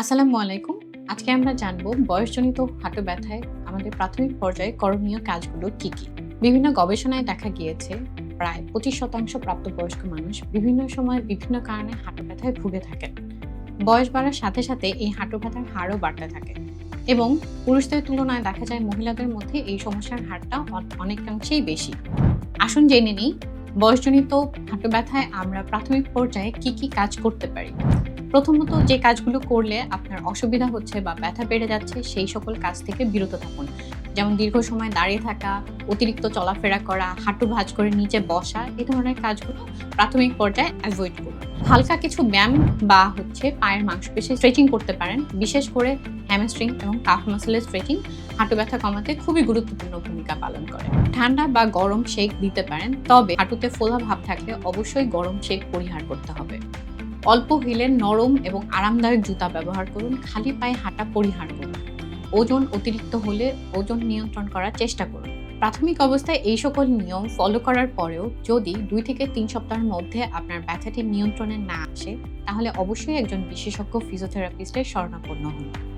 আসসালামু আলাইকুম। আজকে আমরা জানব বয়সজনিত হাঁটু ব্যথায় আমাদের প্রাথমিক পর্যায়ে করণীয় কাজগুলো কি কি? বিভিন্ন গবেষণায় দেখা গিয়েছে, প্রায় পঁচিশ শতাংশ প্রাপ্তবয়স্ক মানুষ বিভিন্ন সময় বিভিন্ন কারণে হাঁটু ব্যথায় ভুগে থাকেন। বয়স বাড়ার সাথে সাথে এই হাঁটু ব্যথার হারও বাড়তে থাকে এবং পুরুষদের তুলনায় দেখা যায় মহিলাদের মধ্যে এই সমস্যার হারটা অনেকাংশেই বেশি। আসুন জেনে নিই, বয়সজনিত হাঁটু ব্যথায় আমরা প্রাথমিক পর্যায়ে কি কি কাজ করতে পারি? প্রথমত যে কাজগুলো করলে আপনার অসুবিধা হচ্ছে বা ব্যথা বেড়ে যাচ্ছে, সেই সকল কাজ থেকে বিরত থাকুন। যেমন দীর্ঘ সময় দাঁড়িয়ে থাকা, অতিরিক্ত চলাফেরা করা, হাঁটু ভাঁজ করে নিচে বসা, এ ধরনের কাজগুলো প্রাথমিক পর্যায়ে অ্যাভয়েড করুন। হালকা কিছু ব্যায়াম বা হচ্ছে পায়ের মাংসপেশি স্ট্রেচিং করতে পারেন। বিশেষ করে হ্যামস্ট্রিং এবং কাফ মাসেলের স্ট্রেচিং হাঁটু ব্যথা কমাতে খুবই গুরুত্বপূর্ণ ভূমিকা পালন করে। ঠান্ডা বা গরম শেক দিতে পারেন, তবে হাঁটুতে ফোলা ভাব থাকলে অবশ্যই গরম শেক পরিহার করতে হবে। অল্প হিলের নরম এবং আরামদায়ক জুতা ব্যবহার করুন, খালি পায়ে হাঁটা পরিহার করুন। ওজন অতিরিক্ত হলে ওজন নিয়ন্ত্রণ করার চেষ্টা করুন। প্রাথমিক অবস্থায় এই সকল নিয়ম ফলো করার পরেও যদি দুই থেকে তিন সপ্তাহের মধ্যে আপনার ব্যথাটি নিয়ন্ত্রণে না আসে, তাহলে অবশ্যই একজন বিশেষজ্ঞ ফিজিওথেরাপিস্টের শরণাপন্ন হন।